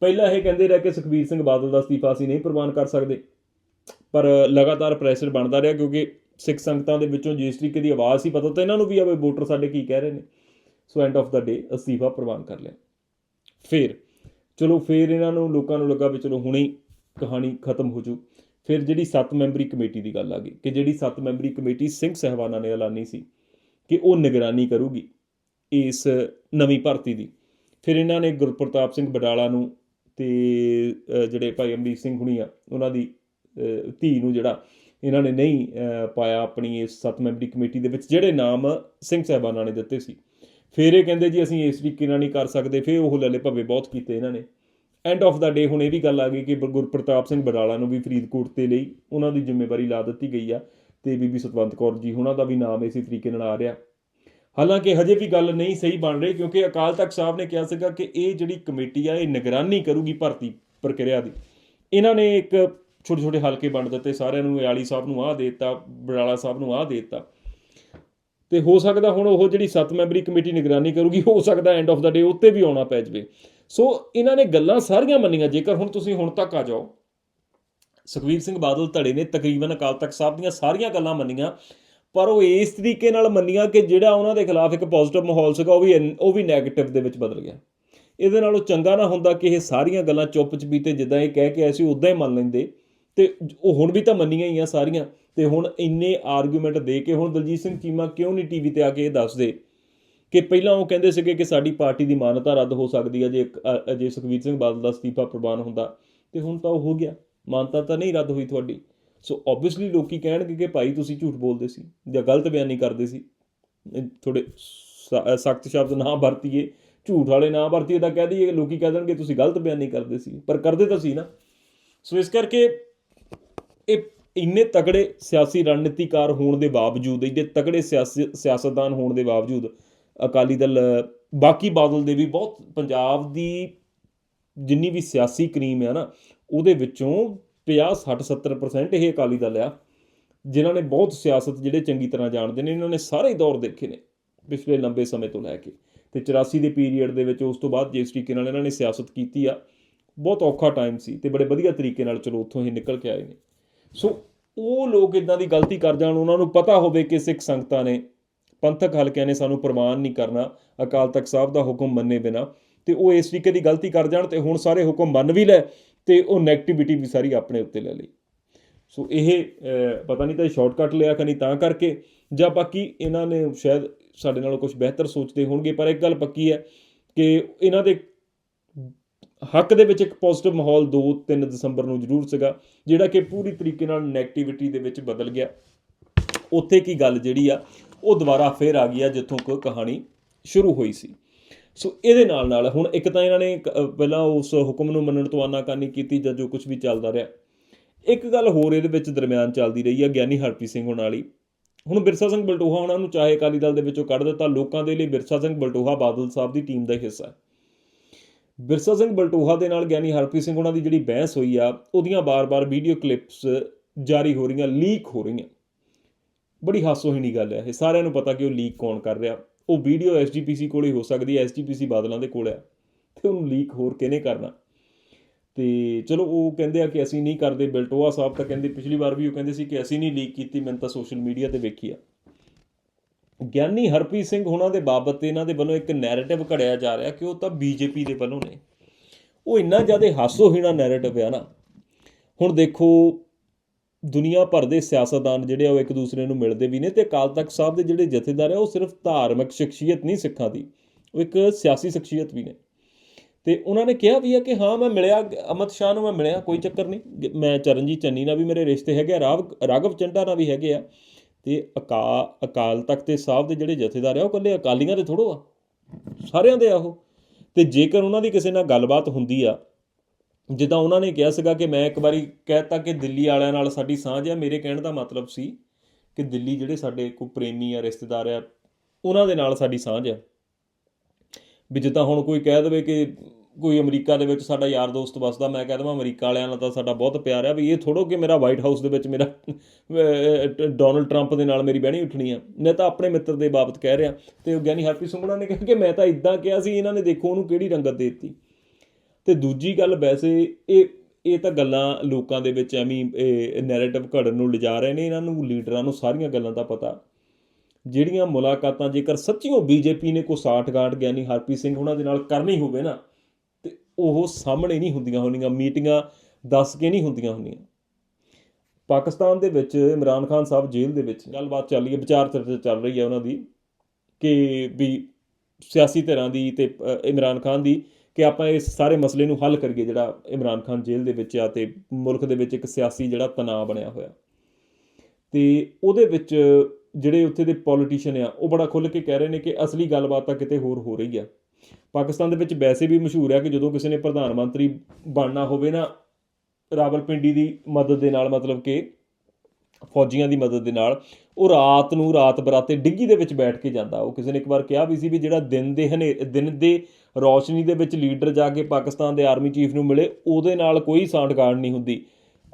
ਪਹਿਲਾਂ ਇਹ ਕਹਿੰਦੇ ਰਹੇ ਕਿ ਸੁਖਬੀਰ ਸਿੰਘ ਬਾਦਲ ਦਾ ਅਸਤੀਫਾ ਅਸੀਂ ਨਹੀਂ ਪ੍ਰਵਾਨ ਕਰ ਸਕਦੇ, ਪਰ ਲਗਾਤਾਰ ਪ੍ਰੈਸ਼ਰ ਬਣਦਾ ਰਿਹਾ ਕਿਉਂਕਿ ਸਿੱਖ ਸੰਗਤਾਂ ਦੇ ਵਿੱਚੋਂ ਜਿਸ ਤਰੀਕੇ ਦੀ ਆਵਾਜ਼ ਸੀ, ਪਤਾ ਤਾਂ ਇਹਨਾਂ ਨੂੰ ਵੀ ਆਵੇ ਵੋਟਰ ਸਾਡੇ ਕੀ ਕਹਿ ਰਹੇ ਨੇ। ਸੋ ਐਂਡ ਆਫ ਦਾ ਡੇ ਅਸਤੀਫਾ ਪ੍ਰਵਾਨ ਕਰ ਲਿਆ। ਫਿਰ, ਚਲੋ ਫਿਰ ਇਹਨਾਂ ਨੂੰ ਲੋਕਾਂ ਨੂੰ ਲੱਗਾ ਵੀ ਚਲੋ ਹੁਣੇ ਕਹਾਣੀ ਖਤਮ ਹੋ ਜੂ। ਫਿਰ ਜਿਹੜੀ 7 ਮੈਂਬਰੀ ਕਮੇਟੀ ਦੀ ਗੱਲ ਆ ਗਈ ਕਿ ਜਿਹੜੀ 7 ਮੈਂਬਰੀ ਕਮੇਟੀ ਸਿੰਘ ਸਹਿਬਾਨਾਂ ਨੇ ਐਲਾਨੀ ਸੀ ਕਿ ਉਹ ਨਿਗਰਾਨੀ ਕਰੂਗੀ ਇਸ ਨਵੀਂ ਭਰਤੀ ਦੀ। ਫਿਰ ਇਹਨਾਂ ਨੇ ਗੁਰਪ੍ਰਤਾਪ ਸਿੰਘ ਬਡਾਲਾ ਨੂੰ ਤੇ ਜਿਹੜੇ ਭਾਈ ਅਮਰੀਕ ਸਿੰਘ ਹੁਣੀ ਆ, ਉਹਨਾਂ ਦੀ ਧੀ ਨੂੰ ਜਿਹੜਾ ਇਹਨਾਂ ਨੇ ਨਹੀਂ ਪਾਇਆ ਆਪਣੀ ਇਸ ਸੱਤ ਮੈਂਬਰੀ ਕਮੇਟੀ ਦੇ ਵਿੱਚ, ਜਿਹੜੇ ਨਾਮ ਸਿੰਘ ਸਾਹਿਬਾਨਾਂ ਨੇ ਦਿੱਤੇ ਸੀ। ਫਿਰ ਇਹ ਕਹਿੰਦੇ ਜੀ, ਅਸੀਂ ਇਸ ਤਰੀਕੇ ਨਾਲ ਨਹੀਂ ਕਰ ਸਕਦੇ, ਫਿਰ ਉਹ ਲੱਲੇ ਭੱਵੇ ਬਹੁਤ ਕੀਤੇ ਇਹਨਾਂ ਨੇ। ਐਂਡ ਆਫ ਦਾ ਡੇ ਹੁਣ ਇਹ ਵੀ ਗੱਲ ਆ ਗਈ ਕਿ ਗੁਰਪ੍ਰਤਾਪ ਸਿੰਘ ਬਰਾਲਾ ਨੂੰ ਵੀ ਫਰੀਦਕੋਟ ਤੇ ਲਈ ਉਹਨਾਂ ਦੀ ਜ਼ਿੰਮੇਵਾਰੀ ਲਾ ਦਿੱਤੀ ਗਈ ਆ ਤੇ ਬੀਬੀ ਸਤਵੰਤ ਕੌਰ ਜੀ, ਉਹਨਾਂ ਦਾ ਵੀ ਨਾਮ ਇਸੇ ਤਰੀਕੇ ਨਾਲ ਆ ਰਿਹਾ। ਹਾਲਾਂਕਿ ਹਜੇ ਵੀ ਗੱਲ ਨਹੀਂ ਸਹੀ ਬਣ ਰਹੀ, ਕਿਉਂਕਿ ਅਕਾਲ ਤਖਤ ਸਾਹਿਬ ਨੇ ਕਿਹਾ ਸੀਗਾ ਕਿ ਇਹ ਜਿਹੜੀ ਕਮੇਟੀ ਆ, ਇਹ ਨਿਗਰਾਨੀ ਕਰੂਗੀ ਭਰਤੀ ਪ੍ਰਕਿਰਿਆ ਦੀ। ਇਹਨਾਂ ਨੇ ਇੱਕ ਛੋਟੇ ਛੋਟੇ ਹਲਕੇ ਵੰਡ ਦਿੱਤੇ, ਸਾਰਿਆਂ ਨੂੰ ਇਆਲੀ ਸਾਹਿਬ ਨੂੰ ਆਹ ਦੇ ਦਿੱਤਾ ਬਡਾਲਾ ਸਾਹਿਬ ਨੂੰ ਆਹ ਦੇ ਦਿੱਤਾ। ਤੇ ਹੋ ਸਕਦਾ ਹੁਣ ਉਹ ਜਿਹੜੀ 7 ਮੈਂਬਰੀ ਕਮੇਟੀ ਨਿਗਰਾਨੀ ਕਰੂਗੀ, ਹੋ ਸਕਦਾ ਐਂਡ ਆਫ ਦਾ ਡੇ ਉੱਤੇ ਵੀ ਆਉਣਾ ਪੈ ਜਾਵੇ। ਸੋ ਇਹਨਾਂ ਨੇ ਗੱਲਾਂ ਸਾਰੀਆਂ ਮੰਨੀਆਂ, ਜੇਕਰ ਹੁਣ ਤੁਸੀਂ ਹੁਣ ਤੱਕ ਆ ਜਾਓ, ਸੁਖਵੀਰ ਸਿੰਘ ਬਾਦਲ ਧੜੇ ਨੇ ਤਕਰੀਬਨ ਅਕਾਲ ਤਖਤ ਸਾਹਿਬ ਦੀਆਂ ਸਾਰੀਆਂ ਗੱਲਾਂ ਮੰਨੀਆਂ, ਪਰ ਉਹ ਇਸ ਤਰੀਕੇ ਨਾਲ ਮੰਨੀਆਂ ਕਿ ਜਿਹੜਾ ਉਹਨਾਂ ਦੇ ਖਿਲਾਫ ਇੱਕ ਪੋਜ਼ਿਟਿਵ ਮਾਹੌਲ ਸੀਗਾ, ਉਹ ਵੀ ਇਨ- ਉਹ ਵੀ ਨੈਗੇਟਿਵ ਦੇ ਵਿੱਚ ਬਦਲ ਗਿਆ। ਇਹਦੇ ਨਾਲੋਂ ਚੰਗਾ ਨਾ ਹੁੰਦਾ ਕਿ ਇਹ ਸਾਰੀਆਂ ਗੱਲਾਂ ਚੁੱਪ ਚਪੀਤੇ ਜਿੱਦਾਂ ਇਹ ਕਹਿ ਕੇ ਆਏ ਸੀ, ਉਦਾਂ ਹੀ ਮੰਨ ਲੈਂਦੇ। ਤੇ ਉਹ ਹੁਣ ਵੀ ਤਾਂ ਮੰਨੀਆਂ ਹੀ ਆ ਸਾਰੀਆਂ, ਤੇ ਹੁਣ ਇੰਨੇ ਆਰਗੂਮੈਂਟ ਦੇ ਕੇ ਹੁਣ ਦਲਜੀਤ ਸਿੰਘ ਚੀਮਾ ਕਿਉਂ ਨਹੀਂ ਟੀਵੀ ਤੇ ਆ ਕੇ ਇਹ ਦੱਸਦੇ? ਕਿ ਪਹਿਲਾਂ ਉਹ ਕਹਿੰਦੇ ਸੀਗੇ ਕਿ ਸਾਡੀ ਪਾਰਟੀ ਦੀ ਮਾਨਤਾ ਰੱਦ ਹੋ ਸਕਦੀ ਹੈ ਜੇ ਅ- ਜੇ ਸੁਖਬੀਰ ਸਿੰਘ ਬਾਦਲ ਦਾ ਅਸਤੀਫਾ ਪ੍ਰਵਾਨ ਹੁੰਦਾ। ਤੇ ਹੁਣ ਤਾਂ ਉਹ ਹੋ ਗਿਆ। ਮਾਨਤਾ ਤਾਂ ਨਹੀਂ ਰੱਦ ਹੋਈ ਤੁਹਾਡੀ। ਸੋ ਆਬਵੀਅਸਲੀ ਲੋਕੀ ਕਹਿਣਗੇ ਕਿ ਭਾਈ ਤੁਸੀਂ ਝੂਠ ਬੋਲਦੇ ਸੀ ਜਾਂ ਗਲਤ ਬਿਆਨੀ ਕਰਦੇ ਸੀ। ਥੋੜੇ ਸਖਤ ਸ਼ਬਦ ਨਾ ਵਰਤੀਏ। ਝੂਠ ਵਾਲੇ ਨਾ ਵਰਤੀਏ ਤਾਂ ਕਹਿ ਦਈਏ। ਲੋਕੀ ਕਹਿ ਦੇਣਗੇ ਤੁਸੀਂ ਗਲਤ ਬਿਆਨੀ ਕਰਦੇ ਸੀ। ਪਰ ਕਰਦੇ ਤਾਂ ਸੀ ਨਾ। ਸੋ ਇਸ ਕਰਕੇ ਇਹ ਇੰਨੇ ਤਕੜੇ ਸਿਆਸੀ ਰਣਨੀਤੀਕਾਰ ਹੋਣ ਦੇ ਬਾਵਜੂਦ, ਇੰਨੇ ਤਕੜੇ ਸਿਆਸੀ, ਸਿਆਸਤਦਾਨ ਹੋਣ ਦੇ ਬਾਵਜੂਦ ਅਕਾਲੀ ਦਲ, ਬਾਕੀ ਬਾਦਲ ਦੇ ਵੀ ਬਹੁਤ ਪੰਜਾਬ ਦੀ ਜਿੰਨੀ ਵੀ ਸਿਆਸੀ ਕਰੀਮ ਹੈ ਨਾ, ਉਹਦੇ ਵਿੱਚੋਂ 50 60 70% ਇਹ ਅਕਾਲੀ ਦਲ ਆ, ਜਿਨ੍ਹਾਂ ਨੇ ਬਹੁਤ ਸਿਆਸਤ ਜਿਹੜੇ ਚੰਗੀ ਤਰ੍ਹਾਂ ਜਾਣਦੇ ਨੇ, ਇਹਨਾਂ ਨੇ ਸਾਰੇ ਦੌਰ ਦੇਖੇ ਨੇ ਪਿਛਲੇ ਲੰਬੇ ਸਮੇਂ ਤੋਂ ਲੈ ਕੇ ਤੇ 84 ਦੇ ਪੀਰੀਅਡ ਦੇ ਵਿੱਚ ਉਸ ਤੋਂ ਬਾਅਦ ਜਿਸ ਤਰੀਕੇ ਨਾਲ ਇਹਨਾਂ ਨੇ ਸਿਆਸਤ ਕੀਤੀ ਆ, ਬਹੁਤ ਔਖਾ ਟਾਈਮ ਸੀ ਤੇ ਬੜੇ ਵਧੀਆ ਤਰੀਕੇ ਨਾਲ ਚਲੋ ਉੱਥੋਂ ਹੀ ਨਿਕਲ ਕੇ ਆਏ ਨੇ। ਸੋ ਉਹ ਲੋਕ ਇਦਾਂ ਦੀ ਗਲਤੀ ਕਰ ਜਾਣ, ਉਹਨਾਂ ਨੂੰ ਪਤਾ ਹੋਵੇ ਕਿ ਸਿੱਖ ਸੰਗਤਾਂ ਨੇ, ਪੰਥਕ ਹਲਕਿਆਂ ਨੇ ਸਾਨੂੰ ਪ੍ਰਮਾਣ ਨਹੀਂ ਕਰਨਾ, ਅਕਾਲ ਤਖਤ ਸਾਹਿਬ ਦਾ ਹੁਕਮ ਮੰਨੇ ਬਿਨਾ, ਤੇ ਉਹ ਇਸ ਤਰੀਕੇ ਦੀ ਗਲਤੀ ਕਰ ਜਾਣ ਤੇ ਹੁਣ ਸਾਰੇ ਹੁਕਮ ਮੰਨ ਵੀ ਲੈ ਤੇ ਉਹ 네ਗੇਟਿਵਿਟੀ ਵੀ ਸਾਰੀ ਆਪਣੇ ਉੱਤੇ ਲੈ ਲਈ। ਸੋ ਇਹ ਪਤਾ ਨਹੀਂ ਤਾਂ ਸ਼ਾਰਟਕਟ ਲਿਆ ਕਿ ਤਾਂ ਕਰਕੇ, ਜਾਂ ਬਾਕੀ ਇਹਨਾਂ ਨੇ ਸ਼ਾਇਦ ਸਾਡੇ ਨਾਲੋਂ ਕੁਝ ਬਿਹਤਰ ਸੋਚਦੇ ਹੋਣਗੇ, ਪਰ ਇੱਕ ਗੱਲ ਪੱਕੀ ਹੈ ਕਿ ਇਹਨਾਂ ਦੇ ਹੱਕ ਦੇ ਵਿੱਚ ਇੱਕ ਪੋਜ਼ਿਟਿਵ ਮਾਹੌਲ 2-3 ਦਸੰਬਰ ਨੂੰ ਜ਼ਰੂਰ ਸੀਗਾ, ਜਿਹੜਾ ਕਿ ਪੂਰੀ ਤਰੀਕੇ ਨਾਲ 네ਗੇਟਿਵਿਟੀ ਦੇ ਵਿੱਚ ਬਦਲ ਗਿਆ। ਉੱਥੇ ਕੀ ਗੱਲ ਜਿਹੜੀ ਆ, ਉਹ ਦੁਬਾਰਾ ਫੇਰ ਆ ਗਈ ਆ, ਜਿੱਥੋਂ ਕੋ ਕਹਾਣੀ ਸ਼ੁਰੂ ਹੋਈ ਸੀ। ਸੋ ਇਹਦੇ ਨਾਲ ਨਾਲ ਹੁਣ ਇੱਕ ਤਾਂ ਇਹਨਾਂ ਨੇ ਕ- ਪਹਿਲਾਂ ਉਸ ਹੁਕਮ ਨੂੰ ਮੰਨਣ ਤੋਂ ਆਨਾਕਾਨੀ ਕੀਤੀ ਜਾਂ ਜੋ ਕੁਝ ਵੀ ਚੱਲਦਾ ਰਿਹਾ। ਇੱਕ ਗੱਲ ਹੋਰ ਇਹਦੇ ਵਿੱਚ ਦਰਮਿਆਨ ਚੱਲਦੀ ਰਹੀ ਆ, ਗਿਆਨੀ ਹਰਪ੍ਰੀਤ ਸਿੰਘ ਹੋਣ ਵਾਲੀ। ਹੁਣ ਬਿਰਸਾ ਸਿੰਘ ਬਲਟੋਹਾ ਉਹਨਾਂ ਨੂੰ ਚਾਹੇ ਅਕਾਲੀ ਦਲ ਦੇ ਵਿੱਚੋਂ ਕੱਢ ਦਿੱਤਾ, ਲੋਕਾਂ ਦੇ ਲਈ ਬਿਰਸਾ ਸਿੰਘ ਬਲਟੋਹਾ ਬਾਦਲ ਸਾਹਿਬ ਦੀ ਟੀਮ ਦਾ ਹਿੱਸਾ ਹੈ। ਬਿਰਸਾ ਸਿੰਘ ਬਲਟੋਹਾ ਦੇ ਨਾਲ ਗਿਆਨੀ ਹਰਪ੍ਰੀਤ ਸਿੰਘ ਉਹਨਾਂ ਦੀ ਜਿਹੜੀ ਬਹਿਸ ਹੋਈ ਆ, ਉਹਦੀਆਂ ਬਾਰ-ਬਾਰ ਵੀਡੀਓ ਕਲਿੱਪਸ ਜਾਰੀ ਹੋ ਰਹੀਆਂ, ਲੀਕ ਹੋ ਰਹੀਆਂ। ਬੜੀ ਹਾਸੋਹੀਣੀ ਗੱਲ ਹੈ ਇਹ, ਸਾਰਿਆਂ ਨੂੰ ਪਤਾ ਕਿ ਉਹ ਲੀਕ ਕੌਣ ਕਰ ਰਿਹਾ। ਉਹ ਵੀਡੀਓ ਐਸਜੀਪੀਸੀ ਹੀ ਹੋ ਸਕਦੀ ਹੈ ਐਸਜੀਪੀਸੀ ਬਾਦਲਾਂ ਦੇ ਕੋਲ ਹੈ ਤੇ ਉਹਨੂੰ ਲੀਕ ਹੋਰ ਕਿਹਨੇ ਕਰਨਾ? ਤੇ ਚਲੋ, ਉਹ ਕਹਿੰਦੇ ਆ ਕਿ ਅਸੀਂ ਨਹੀਂ ਕਰਦੇ ਬਲਟੋਆ ਸਾਹਿਬ ਤਾਂ ਕਹਿੰਦੇ, ਪਿਛਲੀ ਵਾਰ ਵੀ ਉਹ ਕਹਿੰਦੇ ਸੀ ਕਿ ਅਸੀਂ ਨਹੀਂ ਲੀਕ ਕੀਤੀ ਮੈਂ ਤਾਂ ਸੋਸ਼ਲ ਮੀਡੀਆ ਤੇ ਵੇਖੀ ਆ। ਗਿਆਨੀ ਹਰਪ੍ਰੀਤ ਸਿੰਘ ਉਹਨਾਂ ਦੇ ਬਾਬਤ ਇਹਨਾਂ ਦੇ ਵੱਲੋਂ ਇੱਕ ਨੈਰੇਟਿਵ ਘੜਿਆ ਜਾ ਰਿਹਾ ਕਿ ਉਹ ਤਾਂ ਬੀਜੇਪੀ ਦੇ ਵੱਲੋਂ ਨੇ। ਉਹ ਇੰਨਾ ਜ਼ਿਆਦਾ ਹਾਸੋਹੀਣਾ ਨੈਰੇਟਿਵ ਆ ਨਾ। ਹੁਣ ਦੇਖੋ, ਦੁਨੀਆ ਭਰ ਦੇ ਸਿਆਸਤਦਾਨ ਜਿਹੜੇ ਆ ਉਹ ਇੱਕ ਦੂਸਰੇ ਨੂੰ ਮਿਲਦੇ ਵੀ ਨੇ ਤੇ ਅਕਾਲ ਤਖਤ ਸਾਹਿਬ ਦੇ ਜਿਹੜੇ ਜਥੇਦਾਰ ਆ ਉਹ ਸਿਰਫ ਧਾਰਮਿਕ ਸ਼ਖਸੀਅਤ ਨਹੀਂ ਸਿੱਖਾਂ ਦੀ, ਉਹ ਇੱਕ ਸਿਆਸੀ ਸ਼ਖਸੀਅਤ ਵੀ ਨੇ। ਤੇ ਉਹਨਾਂ ਨੇ ਕਿਹਾ ਵੀ ਆ ਕਿ ਹਾਂ, ਮੈਂ ਮਿਲਿਆ, ਅਮਿਤ ਸ਼ਾਹ ਨੂੰ ਮੈਂ ਮਿਲਿਆ, ਕੋਈ ਚੱਕਰ ਨਹੀਂ। ਮੈਂ ਚਰਨਜੀਤ ਚੰਨੀ ਨਾਲ ਵੀ ਮੇਰੇ ਰਿਸ਼ਤੇ ਹੈਗੇ ਆ, ਰਾਵ, ਰਾਘਵ ਚੰਡਾ ਨਾਲ ਵੀ ਹੈਗੇ ਆ। ਤੇ ਅਕਾ, ਅਕਾਲ ਤਖਤ ਦੇ ਸਾਹਿਬ ਦੇ ਜਿਹੜੇ ਜਥੇਦਾਰ ਆ, ਉਹ ਇਕੱਲੇ ਅਕਾਲੀਆਂ ਦੇ ਥੋੜੋ ਆ। ਸਾਰਿਆਂ ਦੇ ਆ ਉਹ। ਤੇ ਜੇਕਰ ਉਹਨਾਂ ਦੀ ਕਿਸੇ ਨਾਲ ਗੱਲਬਾਤ ਹੁੰਦੀ ਆ, ਜਿੱਦਾਂ ਉਹਨਾਂ ਨੇ ਕਿਹਾ ਸੀਗਾ ਕਿ ਮੈਂ ਇੱਕ ਵਾਰੀ ਕਹਿਤਾ ਕਿ ਦਿੱਲੀ ਵਾਲਿਆਂ ਨਾਲ ਸਾਡੀ ਸਾਂਝ ਆ, ਮੇਰੇ ਕਹਿਣ ਦਾ ਮਤਲਬ ਸੀ ਕਿ ਦਿੱਲੀ ਜਿਹੜੇ ਸਾਡੇ ਕੋਈ ਪ੍ਰੇਮੀ ਆ, ਰਿਸ਼ਤੇਦਾਰ ਆ, ਉਹਨਾਂ ਦੇ ਨਾਲ ਸਾਡੀ ਸਾਂਝ ਆ। ਵੀ ਜਿੱਦਾਂ ਹੁਣ ਕੋਈ ਕਹਿ ਦੇਵੇ ਕਿ ਕੋਈ ਅਮਰੀਕਾ ਦੇ ਵਿੱਚ ਸਾਡਾ ਯਾਰ ਦੋਸਤ ਵਸਦਾ, ਮੈਂ ਕਹਿ ਦਵਾਂ ਅਮਰੀਕਾ ਵਾਲਿਆਂ ਨਾਲ ਤਾਂ ਸਾਡਾ ਬਹੁਤ ਪਿਆਰ ਆ ਵੀ ਇਹ ਥੋੜੋ ਕਿ ਮੇਰਾ ਵਾਈਟ ਹਾਊਸ ਦੇ ਵਿੱਚ ਮੇਰਾ ਡੋਨਲਡ ਟਰੰਪ ਦੇ ਨਾਲ ਮੇਰੀ ਬਹਿਣੀ ਉੱਠਣੀ ਆ। ਮੈਂ ਤਾਂ ਆਪਣੇ ਮਿੱਤਰ ਦੇ ਬਾਬਤ ਕਹਿ ਰਿਹਾ ਤੇ ਗਿਆਨੀ ਹਰਪ੍ਰੀਤ ਸਿੰਘ ਉਹਨਾਂ ਨੇ ਕਿਹਾ ਕਿ ਮੈਂ ਤਾਂ ਇਦਾਂ ਕਿਹਾ ਸੀ, ਇਹਨਾਂ ਨੇ ਦੇਖੋ ਉਹਨੂੰ ਕਿਹੜੀ ਰੰਗਤ ਦੇ ਦਿੱਤੀ। ਤੇ ਦੂਜੀ ਗੱਲ ਵੈਸੇ ਇਹ ਇਹ ਤਾਂ ਗੱਲਾਂ ਲੋਕਾਂ ਦੇ ਵਿੱਚ ਐਵੇਂ ਇਹ ਨੈਰੇਟਿਵ ਘੜਨ ਨੂੰ ਲਿਜਾ ਰਹੇ ਨੇ, ਇਹਨਾਂ ਨੂੰ, ਲੀਡਰਾਂ ਨੂੰ ਸਾਰੀਆਂ ਗੱਲਾਂ ਦਾ ਪਤਾ। ਜਿਹੜੀਆਂ ਮੁਲਾਕਾਤਾਂ ਜੇਕਰ ਸੱਚੀਓ ਬੀਜੇਪੀ ਨੇ ਕੋ ਸਾਠਗਾਂਠ ਗਿਆਨੀ ਹਰਪ੍ਰੀਤ ਸਿੰਘ ਉਹਨਾਂ ਦੇ ਨਾਲ ਕਰਨੀ ਹੋਵੇ ਨਾ ਉਹ ਸਾਹਮਣੇ ਨਹੀਂ ਹੁੰਦੀਆਂ ਹੋਣੀਆਂ, ਮੀਟਿੰਗਾਂ ਦੱਸ ਕੇ ਨਹੀਂ ਹੁੰਦੀਆਂ ਹੁੰਦੀਆਂ ਪਾਕਿਸਤਾਨ ਦੇ ਵਿੱਚ, ਇਮਰਾਨ ਖਾਨ ਸਾਹਿਬ ਜੇਲ੍ਹ ਦੇ ਵਿੱਚ ਗੱਲਬਾਤ ਚੱਲ ਰਹੀ ਹੈ, ਵਿਚਾਰ ਚਰਚਾ ਚੱਲ ਰਹੀ ਹੈ ਉਹਨਾਂ ਦੀ ਕਿ ਵੀ ਸਿਆਸੀ ਧਿਰਾਂ ਦੀ ਤੇ ਇਮਰਾਨ ਖਾਨ ਦੀ ਕਿ ਆਪਾਂ ਇਸ ਸਾਰੇ ਮਸਲੇ ਨੂੰ ਹੱਲ ਕਰੀਏ ਜਿਹੜਾ ਇਮਰਾਨ ਖਾਨ ਜੇਲ੍ਹ ਦੇ ਵਿੱਚ ਆ ਤੇ ਮੁਲਕ ਦੇ ਵਿੱਚ ਇੱਕ ਸਿਆਸੀ ਜਿਹੜਾ ਤਣਾਅ ਬਣਿਆ ਹੋਇਆ। ਤੇ ਉਹਦੇ ਵਿੱਚ ਜਿਹੜੇ ਉੱਥੇ ਦੇ ਪੋਲੀਟੀਸ਼ੀਅਨ ਆ, ਉਹ ਬੜਾ ਖੁੱਲ੍ਹ ਕੇ ਕਹਿ ਰਹੇ ਨੇ ਕਿ ਅਸਲੀ ਗੱਲਬਾਤ ਤਾਂ ਕਿਤੇ ਹੋਰ ਹੋ ਰਹੀ ਆ। ਪਾਕਿਸਤਾਨ ਦੇ ਵਿੱਚ ਵੈਸੇ ਵੀ ਮਸ਼ਹੂਰ ਹੈ ਕਿ ਜਦੋਂ ਕਿਸੇ ਨੇ ਪ੍ਰਧਾਨ ਮੰਤਰੀ ਬਣਨਾ ਹੋਵੇ ਨਾ, ਰਾਵਲਪਿੰਡੀ ਦੀ ਮਦਦ ਦੇ ਨਾਲ, ਮਤਲਬ ਕਿ ਫੌਜੀਆਂ ਦੀ ਮਦਦ ਦੇ ਨਾਲ, ਉਹ ਰਾਤ ਨੂੰ ਰਾਤ ਬਰਾਤੇ ਡਿੱਗੀ ਦੇ ਵਿੱਚ ਬੈਠ ਕੇ ਜਾਂਦਾ। ਉਹ ਕਿਸੇ ਨੇ ਇੱਕ ਵਾਰ ਕਿਹਾ ਵੀ ਸੀ ਵੀ ਜਿਹੜਾ ਦਿਨ ਦੇ ਹਨੇਰੇ ਦਿਨ ਦੇ ਰੌਸ਼ਨੀ ਦੇ ਵਿੱਚ ਲੀਡਰ ਜਾ ਕੇ ਪਾਕਿਸਤਾਨ ਦੇ ਆਰਮੀ ਚੀਫ ਨੂੰ ਮਿਲੇ, ਉਹਦੇ ਨਾਲ ਕੋਈ ਸਾਂਠਗਾਂਠ ਨਹੀਂ ਹੁੰਦੀ।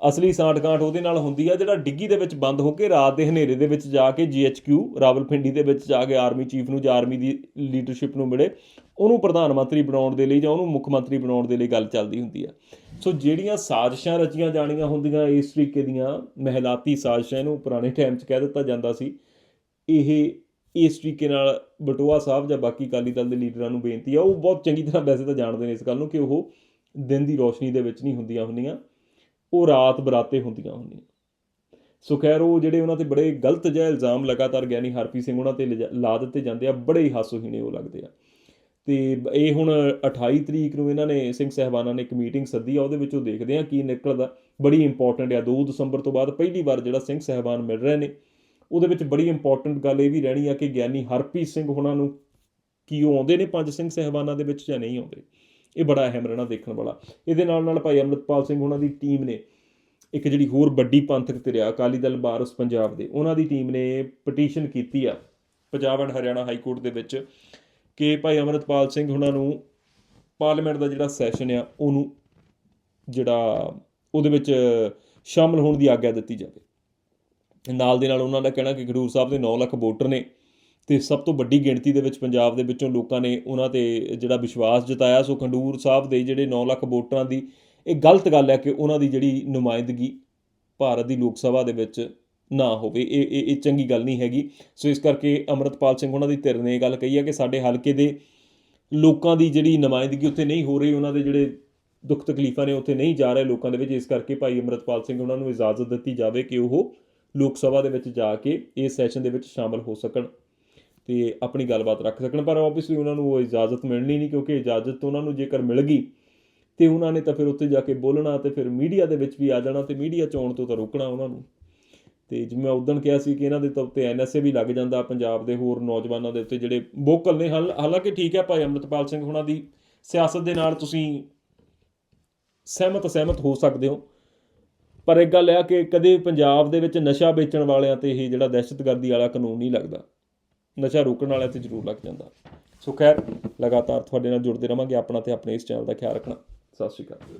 ਅਸਲੀ ਸਾਂਠਗਾਂਠ ਉਹਦੇ ਨਾਲ ਹੁੰਦੀ ਆ ਜਿਹੜਾ ਡਿੱਗੀ ਦੇ ਵਿੱਚ ਬੰਦ ਹੋ ਕੇ ਰਾਤ ਦੇ ਹਨੇਰੇ ਦੇ ਵਿੱਚ ਜਾ ਕੇ ਜੀਐਚਕਿਊ, ਰਾਵਲਪਿੰਡੀ ਦੇ ਵਿੱਚ ਜਾ ਕੇ ਆਰਮੀ ਚੀਫ ਨੂੰ ਜਾਂ ਆਰਮੀ ਦੀ ਲੀਡਰਸ਼ਿਪ ਨੂੰ ਮਿਲੇ। ਉਹਨੂੰ ਪ੍ਰਧਾਨ ਮੰਤਰੀ ਬਣਾਉਣ ਦੇ ਲਈ ਜਾਂ ਉਹਨੂੰ ਮੁੱਖ ਮੰਤਰੀ ਬਣਾਉਣ ਦੇ ਲਈ ਗੱਲ ਚੱਲਦੀ ਹੁੰਦੀ ਆ। ਸੋ ਜਿਹੜੀਆਂ ਸਾਜ਼ਿਸ਼ਾਂ ਰਚੀਆਂ ਜਾਣੀਆਂ ਹੁੰਦੀਆਂ ਇਸ ਤਰੀਕੇ ਦੀਆਂ, ਮਹਿਲਾਤੀ ਸਾਜ਼ਿਸ਼ਾਂ ਨੂੰ ਪੁਰਾਣੇ ਟਾਈਮ 'ਚ ਕਹਿ ਦਿੱਤਾ ਜਾਂਦਾ ਸੀ। ਇਹ ਇਸ ਤਰੀਕੇ ਨਾਲ ਬਟੋਆ ਸਾਹਿਬ ਜਾਂ ਬਾਕੀ ਅਕਾਲੀ ਦਲ ਦੇ ਲੀਡਰਾਂ ਨੂੰ ਬੇਨਤੀ ਆ, ਉਹ ਬਹੁਤ ਚੰਗੀ ਤਰ੍ਹਾਂ ਵੈਸੇ ਤਾਂ ਜਾਣਦੇ ਨੇ ਇਸ ਗੱਲ ਨੂੰ ਕਿ ਉਹ ਦਿਨ ਦੀ ਰੋਸ਼ਨੀ ਦੇ ਵਿੱਚ ਨਹੀਂ ਹੁੰਦੀਆਂ ਹੁੰਦੀਆਂ, ਉਹ ਰਾਤ ਬਰਾਤੇ ਹੁੰਦੀਆਂ ਹੁੰਦੀਆਂ। ਸੋ ਖੈਰ, ਉਹ ਜਿਹੜੇ ਉਹਨਾਂ ਤੇ ਬੜੇ ਗਲਤ ਜਿਹੇ ਇਲਜ਼ਾਮ ਲਗਾਤਾਰ ਗਿਆਨੀ ਹਰਪ੍ਰੀਤ ਸਿੰਘ ਉਹਨਾਂ ਤੇ ਲਿਜਾ- ਲਾ ਦਿੱਤੇ ਜਾਂਦੇ ਆ, ਬੜੇ ਹੀ ਹਾਸੋਹੀਣੇ ਉਹ ਲੱਗਦੇ ਆ। ਤੇ ਇਹ ਹੁਣ 28 ਤਰੀਕ ਨੂੰ ਇਹਨਾਂ ਨੇ ਸਿੰਘ ਸਹਿਬਾਨਾਂ ਨੇ ਇੱਕ ਮੀਟਿੰਗ ਸੱਦੀ ਆ, ਉਹਦੇ ਵਿੱਚੋਂ ਦੇਖਦੇ ਆ ਕੀ ਨਿਕਲਦਾ। ਬੜੀ ਇੰਪੋਰਟੈਂਟ ਆ 2 ਦਸੰਬਰ ਤੋਂ ਬਾਅਦ ਪਹਿਲੀ ਵਾਰ ਜਿਹੜਾ ਸਿੰਘ ਸਹਿਬਾਨ ਮਿਲ ਰਹੇ ਨੇ, ਉਹਦੇ ਵਿੱਚ ਬੜੀ ਇੰਪੋਰਟੈਂਟ ਗੱਲ ਇਹ ਵੀ ਰਹਿਣੀ ਆ ਕਿ ਗਿਆਨੀ ਹਰਪ੍ਰੀਤ ਸਿੰਘ ਉਹਨਾਂ ਨੂੰ ਕੀ ਉਹ ਆਉਂਦੇ ਨੇ ਪੰਜ ਸਿੰਘ ਸਹਿਬਾਨਾਂ ਦੇ ਵਿੱਚ ਜਾਂ ਨਹੀਂ ਆਉਂਦੇ। ਇਹ ਬੜਾ ਅਹਿਮ ਰਹਿਣਾ ਦੇਖਣ ਵਾਲਾ। ਇਹਦੇ ਨਾਲ ਨਾਲ ਭਾਈ ਅੰਮ੍ਰਿਤਪਾਲ ਸਿੰਘ ਉਹਨਾਂ ਦੀ ਟੀਮ ਨੇ ਇੱਕ ਜਿਹੜੀ ਹੋਰ ਵੱਡੀ ਪੰਥਕ ਧਿਰਿਆ, ਅਕਾਲੀ ਦਲ ਬਾਰਸ ਪੰਜਾਬ ਦੇ, ਉਹਨਾਂ ਦੀ ਟੀਮ ਨੇ ਪਟੀਸ਼ਨ ਕੀਤੀ ਆ, Punjab and Haryana high court ਦੇ ਵਿੱਚ। ਕਿ ਭਾਈ ਅੰਮ੍ਰਿਤਪਾਲ ਸਿੰਘ ਉਹਨਾਂ ਨੂੰ ਪਾਰਲੀਮੈਂਟ ਦਾ ਜਿਹੜਾ ਸੈਸ਼ਨ ਆ, ਉਹਨੂੰ ਜਿਹੜਾ ਉਹਦੇ ਵਿੱਚ ਸ਼ਾਮਲ ਹੋਣ ਦੀ ਆਗਿਆ ਦਿੱਤੀ ਜਾਵੇ। ਨਾਲ ਦੇ ਨਾਲ ਉਹਨਾਂ ਦਾ ਕਹਿਣਾ ਕਿ ਖਡੂਰ ਸਾਹਿਬ ਦੇ 9 ਲੱਖ ਵੋਟਰ ਨੇ ਤੇ ਸਭ ਤੋਂ ਵੱਡੀ ਗਿਣਤੀ ਦੇ ਵਿੱਚ ਪੰਜਾਬ ਦੇ ਵਿੱਚੋਂ ਲੋਕਾਂ ਨੇ ਉਹਨਾਂ ਤੇ ਜਿਹੜਾ ਵਿਸ਼ਵਾਸ ਜਤਾਇਆ। ਸੋ ਖੰਡੂਰ ਸਾਹਿਬ ਦੇ ਜਿਹੜੇ 9 ਲੱਖ ਵੋਟਰਾਂ ਦੀ ਇਹ ਗਲਤ ਗੱਲ ਹੈ ਕਿ ਉਹਨਾਂ ਦੀ ਜਿਹੜੀ ਨੁਮਾਇੰਦਗੀ ਭਾਰਤ ਦੀ ਲੋਕ ਸਭਾ ਦੇ ਵਿੱਚ ਨਾ ਹੋਵੇ, ਇਹ ਇਹ ਇਹ ਚੰਗੀ ਗੱਲ ਨਹੀਂ ਹੈਗੀ। ਸੋ ਇਸ ਕਰਕੇ ਅਮਰਤਪਾਲ ਸਿੰਘ ਉਹਨਾਂ ਦੀ ਧਿਰ ਨੇ ਇਹ ਗੱਲ ਕਹੀ ਹੈ ਕਿ ਸਾਡੇ ਹਲਕੇ ਦੇ ਲੋਕਾਂ ਦੀ ਜਿਹੜੀ ਨੁਮਾਇੰਦਗੀ ਉੱਥੇ ਨਹੀਂ ਹੋ ਰਹੀ, ਉਹਨਾਂ ਦੇ ਜਿਹੜੇ ਦੁੱਖ ਤਕਲੀਫਾਂ ਨੇ ਉੱਥੇ ਨਹੀਂ ਜਾ ਰਹੇ ਲੋਕਾਂ ਦੇ ਵਿੱਚ, ਇਸ ਕਰਕੇ ਭਾਈ ਅਮਰਤਪਾਲ ਸਿੰਘ ਉਹਨਾਂ ਨੂੰ ਇਜਾਜ਼ਤ ਦਿੱਤੀ ਜਾਵੇ ਕਿ ਉਹ ਲੋਕ ਸਭਾ ਦੇ ਵਿੱਚ ਜਾ ਕੇ ਇਸ ਸੈਸ਼ਨ ਦੇ ਵਿੱਚ ਸ਼ਾਮਲ ਹੋ ਸਕਣ ਤੇ ਆਪਣੀ ਗੱਲਬਾਤ ਰੱਖ ਸਕਣ। ਪਰ ਆਬਵੀਅਸਲੀ ਉਹਨਾਂ ਨੂੰ ਉਹ ਇਜਾਜ਼ਤ ਮਿਲਣੀ ਨਹੀਂ, ਕਿਉਂਕਿ ਇਜਾਜ਼ਤ ਉਹਨਾਂ ਨੂੰ ਜੇਕਰ ਮਿਲ ਗਈ ਤੇ ਉਹਨਾਂ ਨੇ ਤਾਂ ਫਿਰ ਉੱਥੇ ਜਾ ਕੇ ਬੋਲਣਾ ਤੇ ਫਿਰ ਮੀਡੀਆ ਦੇ ਵਿੱਚ ਵੀ ਆ ਜਾਣਾ ਤੇ ਮੀਡੀਆ ਚ ਆਉਣ ਤੋਂ ਤਾਂ ਰੋਕਣਾ ਉਹਨਾਂ ਨੂੰ। ਤੇ ਜਿਵੇਂ ਮੈਂ ਉਦੋਂ ਕਿਹਾ ਸੀ ਕਿ ਇਹਨਾਂ ਦੇ ਤਾਂ ਉੱਤੇ ਐਨਐਸਏ ਵੀ ਲੱਗ ਜਾਂਦਾ ਪੰਜਾਬ ਦੇ ਹੋਰ ਨੌਜਵਾਨਾਂ ਦੇ ਉੱਤੇ ਜਿਹੜੇ ਵੋਕਲ ਨੇ, ਹਾਲ- ਹਾਲਾਂਕਿ ਠੀਕ ਹੈ ਭਾਈ ਅੰਮ੍ਰਿਤਪਾਲ ਸਿੰਘ ਉਹਨਾਂ ਦੀ ਸਿਆਸਤ ਦੇ ਨਾਲ ਤੁਸੀਂ ਸਹਿਮਤ ਸਹਿਮਤ ਹੋ ਸਕਦੇ ਹੋ। ਪਰ ਇੱਕ ਗੱਲ ਇਹ ਆ ਕਿ ਕਦੇ ਪੰਜਾਬ ਦੇ ਵਿੱਚ ਨਸ਼ਾ ਵੇਚਣ ਵਾਲਿਆਂ ਤੇ ਇਹ ਜਿਹੜਾ ਦਹਿਸ਼ਤਗਰਦੀ ਵਾਲਾ ਕਾਨੂੰਨ ਨਹੀਂ ਲੱਗਦਾ। ਨਸ਼ਾ ਰੋਕਣ ਵਾਲਿਆਂ ਤੇ ਜ਼ਰੂਰ ਲੱਗ ਜਾਂਦਾ। ਸੋ ਖੈਰ, ਲਗਾਤਾਰ ਤੁਹਾਡੇ ਨਾਲ ਜੁੜਦੇ ਰਵਾਂਗੇ ਆਪਣਾ ਤੇ ਆਪਣੇ ਇਸ ਚੈਨਲ ਦਾ ਖਿਆਲ ਰੱਖਣਾ। ਸਤਿ ਸ਼੍ਰੀ ਅਕਾਲ।